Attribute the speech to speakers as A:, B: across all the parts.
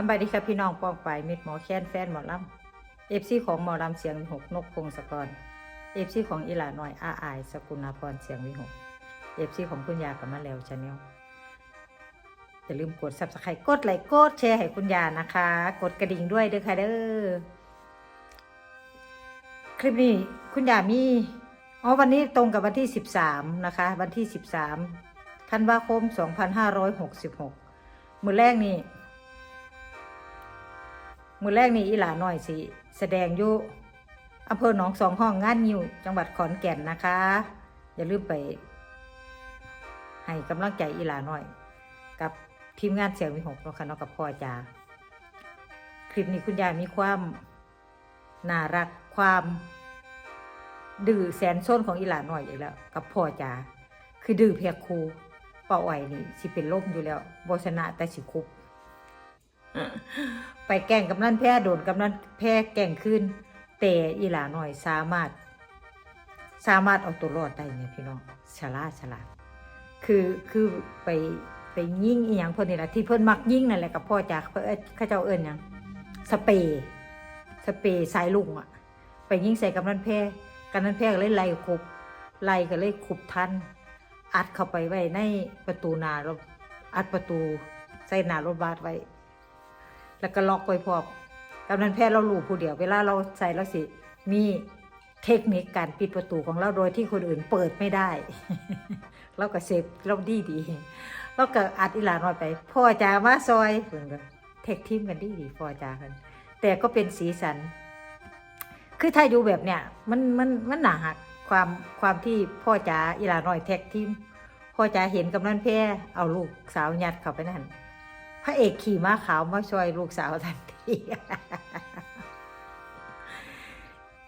A: สำบายดีครับพี่น้องป้องไปมิดหมอแค้นแฟนหมอลำเอฟซีของหมอลำเสียงวิหกนกพงศกรเอฟซีของอีหลาหน้อยอาอายสกุลนาพรเสียงวิหกเอฟซีของคุณยากับมะแล้วชาแนลอย่าลืมกดซับสไครต์กดไลค์กดแชร์ให้คุณยานะคะ กดกระดิ่งด้วยเด้อค่ะเด้อคลิปนี้คุณยามีอ๋อวันนี้ตรงกับวันที่ 13 นะคะ วันที่ 13ธันวาคม 2566 มือแรกนี่ มือแรกนี่อีหลาหน่อยสิ แสดงอยู่อำเภอหนองสองห้องงานนิวจังหวัดขอนแก่นนะคะ อย่าลืมไป ให้กำลังใจอีหลาหน่อย กับทีมงานเสียงวิหกเนาะค่ะเนาะกับพ่อจ่าคลิปนี้คุณยายมีความน่ารักความดื้อแสนส้นของอีหลาหน่อยอีกแล้ว กับพ่อจ่าคือดื้อเพียครูเป่าไหวนี่สิเป็นลมอยู่แล้วบชนะแต่สิคุบ ไปแก่งกำนันแพ้โดนกำนันแพ้แก่งขึ้นแต่อีหลาหน่อยสามารถ สามารถเอาตัวรอดได้เนี่ยพี่น้องฉลาดฉลาดคือคือไปไปยิงอีหยังเพิ่นนี่แหละที่เพิ่นมักยิงนั่นแหละกับพ่อจากเพิ่นเอิ้าเจ้าเอิ้นหยังสเปรย์สเปรย์สายลุงอะไปยิงใส่กำนันแพ้กำนันแพ้ก็เลยไล่คุบไล่ก็เลยคุบทันอัดเข้าไปไว้ในประตูนารถอัดประตูใส่หนารถบัสไว้ แล้วก็ล็อกไว้พร้อมกำนันแพทย์เรารู้ผู้เดียวเวลาเราใส่เราสิมีเทคนิคการปิดประตูของเราโดยที่คนอื่นเปิดไม่ได้ เราก็เซฟเราดีดีเราก็อัดอีหลานน้อยไป พ่อจ๋ามาซอยเพิ่นก็เทคทีมกันดีดีพ่อจ๋ากัน แต่ก็เป็นสีสัน คือถ้าอยู่แบบเนี้ยมันมันมันหนาหักความความที่พ่อจ๋าอีหลาน้อยแท็กทีมพ่อจ๋าเห็นกำนันแพ้เอาลูกสาวยัดเข้าไปนั่น ระเอกขี่ม้าขาวมาช่วยลูกสาวทันที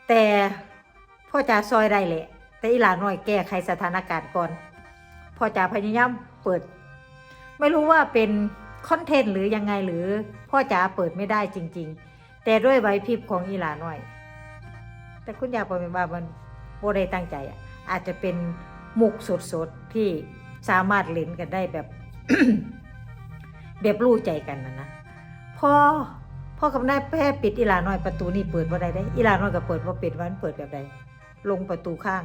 A: แต่พ่อจ๋าซอยได้แหละ แต่อีหลานหน่อยแก้ไขสถานการณ์ก่อน พ่อจ๋าพยายามเปิด ไม่รู้ว่าเป็นคอนเทนต์หรือยังไงหรือพ่อจ๋าเปิดไม่ได้จริง ๆ แต่ด้วยไหวพริบของอีหลาหน่อย แต่คุณยายปอมีว่ามันโบได้ตั้งใจอะ อาจจะเป็นมุกสดๆที่สามารถเล่นกันได้แบบ แบบรู้ใจกันนะนะพอพ่อกับนายแพ้ปิดอีหลาน้อยประตูนี่เปิดว่าใดได้ อีหลาน้อยก็เปิดว่าปิดวันเปิดแบบใดลงประตูข้าง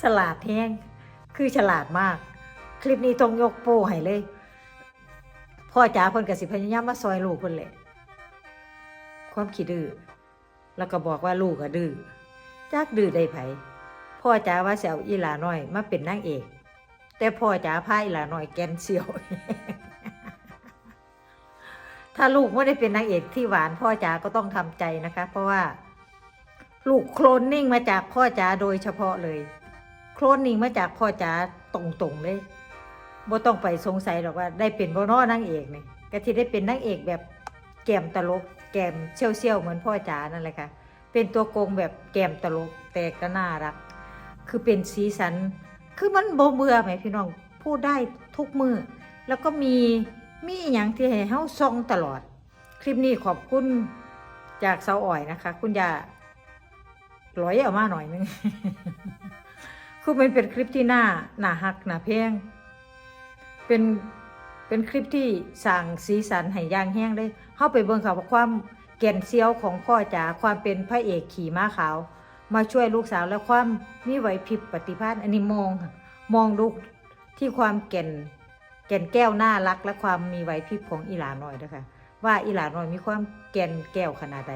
A: ฉลาดแห้งคือฉลาดมาก คลิปนี้ต้องยกโป้ให้เลย พ่อจ๋าเพิ่นกสิพยายามมาซอยลูกเพิ่นแหละความขี้ดื้อแล้วก็บอกว่าลูกก็ดื้อจักดื้อได้ไผพ่อจ๋าว่าสิเอาอีหลาน้อยมาเป็นนางเอก แต่พ่อจ๋าพาอีหลาน้อยแกนเซียว ถ้าลูกไม่ได้เป็นนางเอกที่หวานพ่อจ๋าก็ต้องทำใจนะคะ เพราะว่า ลูกโคลนนิ่งมาจากพ่อจ๋าโดยเฉพาะเลย โคลนนิ่งมาจากพ่อจ๋าตรงๆเลยบ่ต้องไปสงสัยหรอกว่า ได้เป็นบ่นอนางเอกเนี่ก็ที่ได้เป็นนางเอกแบบแกมตลก แกมเชี่ยวๆเหมือนพ่อจ๋านั่นแหละค่ะเป็นตัวโกงแบบแกมตลกแต่ก็น่ารัก คือเป็นสีสัน คือมันบเบื่อไหมพี่น้องพูดได้ทุกมือ แล้วก็มีมีอย่างที่ให้เฮาซองตลอด คลิปนี้ขอบคุณจากเสาอ่อยนะคะ คุณยาร้อยเอามาหน่อยนึงคือมันเป็นคลิปที่หน่าหน้าหักหน้าเพลงเป็นเป็นคลิปที่สั่งสีสันให้ย่างแห้งได้เข้าไปเบิ่งค่ะว่าความแก่นเซียวของพ่อจ๋าความเป็นพระเอกขี่ม้าขาว มาช่วยลูกสาวและความมีไหวพริบปฏิภาณอันนี้มองค่ะมองดูที่ความแก่น แก่นแก้วน่ารัก และความมีไหวพริบของอีหลาน้อยนะคะว่าอีหลาน้อยมีความแก่นแก้วขนาดใด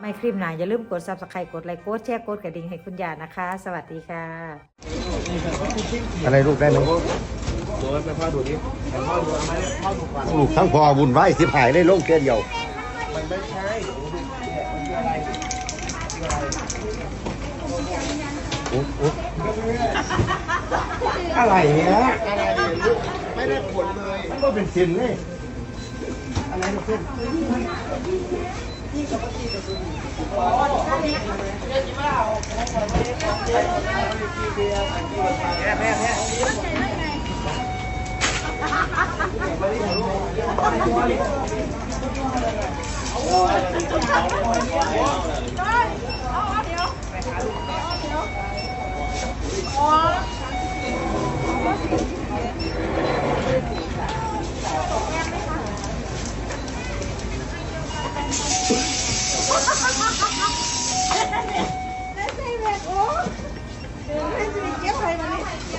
A: ไม่คลิปหนาอย่าลืมกดซับสไครต์กดไลค์กดแชร์กดกระดิ่งให้คุณยานะคะ สวัสดีค่ะ
B: อะไรลูกได้ไหม
C: โดนไปพ่อดูดิแต่พ่อดูเอามาเนี่ยพ่อดูก่อน
B: ลูกทั้งพอบุญไหวสิบหายได้ลงแค่เดียว
C: มันไม่ใช่ดูดิเนี่ยมันคืออะไรคืออะไร
B: อุ๊บอุ๊บอะไรเนี่ย
C: อะไรเนี่ยลูกไม่ได้ผลเลย
B: มันก็เป็นสินเลยอะไรลูกเส้น
C: แม่แม่ เก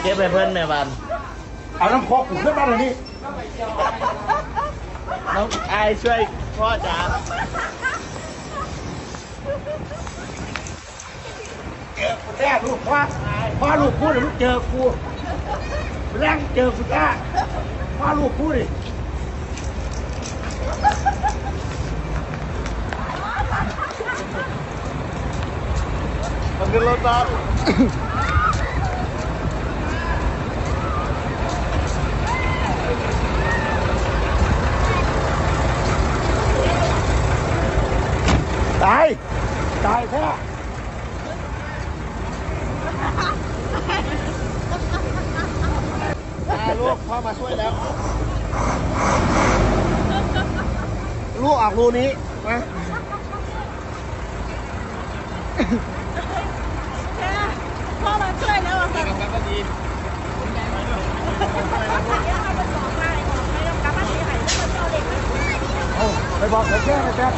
C: ็บไปเพื่อนแม่บ้าน
B: เอาน้ำโคกขึ้นมาเลยนี่
C: น้องไอช่วยพ่อจ้า
B: เจอกูแน่ลูกพ่อพ่อลูกพูดเดี๋ยวมึงเจอกูแรงเจอกูแน่พ่อลูกพูดดิ
C: มันขึ้นรถบัส
B: ตายตายแท้
C: มา ลูกพ่อมาช่วยแล้ว
B: ลูกออกรูนี้มา
D: พ่อมาช่วยแล้วอะค่ะ
C: กลับมาดี
B: เอาไปบอกใครแก้นะแจ๊ค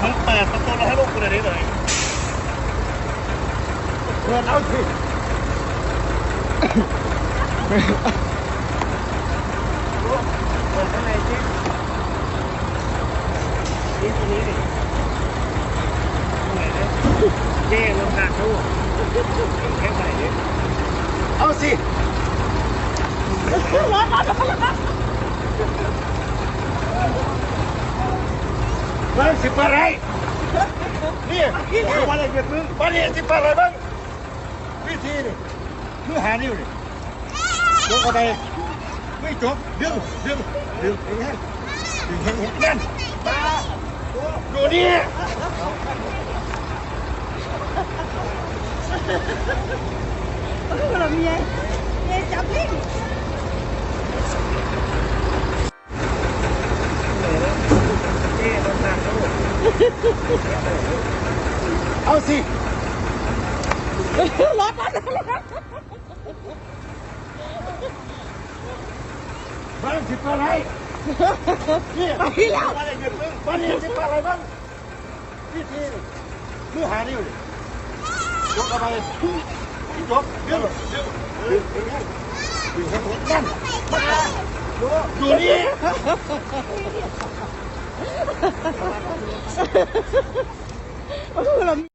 C: มึงเปิดประตูแล้วให้ลูกกูเลยได้เลย
B: เพื่อนเอาสิ
C: เปิดข้างในสินี่ตรงนี้ดิตรงไหนเนี่ยเย่ลงหนักลูกแค่ไหนเนี่ย
B: เอาสิเบิ้งสิบอะไรนี่นี่วันอะไรเกิดมึงวันนี้สิบอะไรบ้างวิธีนี่ มือหานิ้วนี่ยกเข้าไปไม่จบดึงดึงดึงอย่างนั้นดึ งอย่างนั้นมาดูนี่
D: เราเมียเมียจับลิง
C: เย่ลงหนักลูก
B: เอาสิ
D: รถรถรถ
B: เบิ้งสิบอะไรนี่
D: ไปแล้ว
B: วันอะไรเกิดมึงวันนี้สิบอะไรบ้างวิธีนี่มือหานิ้วนี่ยกเข้าไปไม่จบดึงดึงดึงอย่างนั้นดึงอย่างนั้นมาดูดูนี่